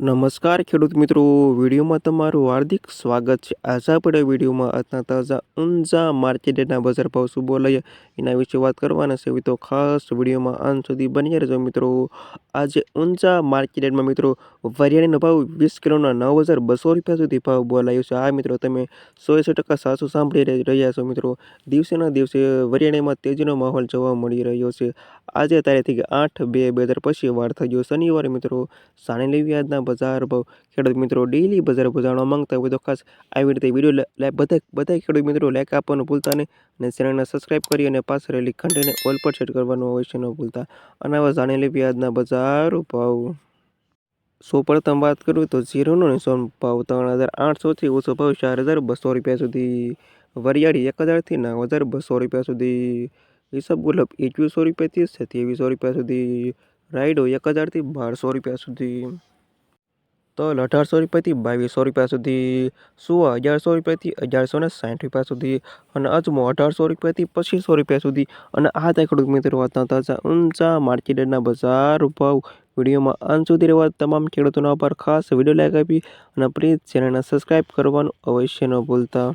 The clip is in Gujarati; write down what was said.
નમસ્કાર ખેડૂત મિત્રો, વિડીયોમાં તમારું હાર્દિક સ્વાગત છે. આશા પડે વિડીયોમાં આજના તાજા ઊંઝા માર્કેટના બજાર ભાવ શું બોલાય એના વિશે વાત કરવાના છે. તો ખાસ વિડીયોમાં અંત સુધી બની રહેજો મિત્રો. આજે ઊંઝા માર્કેટમાં મિત્રો, વરિયાળીનો ભાવ વીસ કિલોના નવ હજાર બસો રૂપિયા સુધી ભાવ બોલાયો છે. આ મિત્રો, તમે સો સો ટકા સાચું સાંભળી રહ્યા છો મિત્રો. દિવસેના દિવસે વરિયાળીમાં તેજીનો માહોલ જોવા મળી રહ્યો છે. આજે તારીખ આઠ બે બે હજાર પછી વાર થઈ ગયો શનિવારે મિત્રો, સાણી લેવી આજના બજાર ભાવ ખેડૂત મિત્રો ડેલી બજાર ભાવ માંગતા હોય તો ખાસ આવી રીતે વીડિયો બધા બધા ખેડૂત મિત્રો લાઈક આપવાનું ભૂલતા નહીં અને ચેનલને સબસ્ક્રાઈબ કરી અને પાછળ રહેલી ઘંટીને ઓલ પર સેટ કરવાનું અવશ્ય ન ભૂલતા. અને હવે જાણી લેવી આજના બજાર ભાવ. સૌ પ્રથમ વાત કરું તો ઝીરોનો સોન ભાવ ત્રણ હજાર આઠસોથી ઓછો ભાવ ચાર હજાર બસો રૂપિયા સુધી. વરિયાળી એક હજારથી નવ હજાર બસો રૂપિયા સુધી. હિસાબ ગુલાબ એકવીસો રૂપિયાથી સત્યાવીસો રૂપિયા સુધી. રાઈડો એક હજારથી બારસો રૂપિયા સુધી. તલ અઢારસો રૂપિયાથી બાવીસો રૂપિયા સુધી સુવા અગિયારસો રૂપિયાથી અગિયારસો ને સાઠ રૂપિયા સુધી અને અજમો અઢારસો રૂપિયાથી પચીસો રૂપિયા સુધી? અને આ ત્યાં ખેડૂત મિત્રો વાતના હતા ઊંચા માર્કેટના બજાર ભાવ. વિડીયોમાં અંત સુધી રહેવા તમામ ખેડૂતોના પર ખાસ વીડિયો લાઈક આપી અને પ્લીઝ ચેનલને સબસ્ક્રાઈબ કરવાનું અવશ્ય ન ભૂલતા.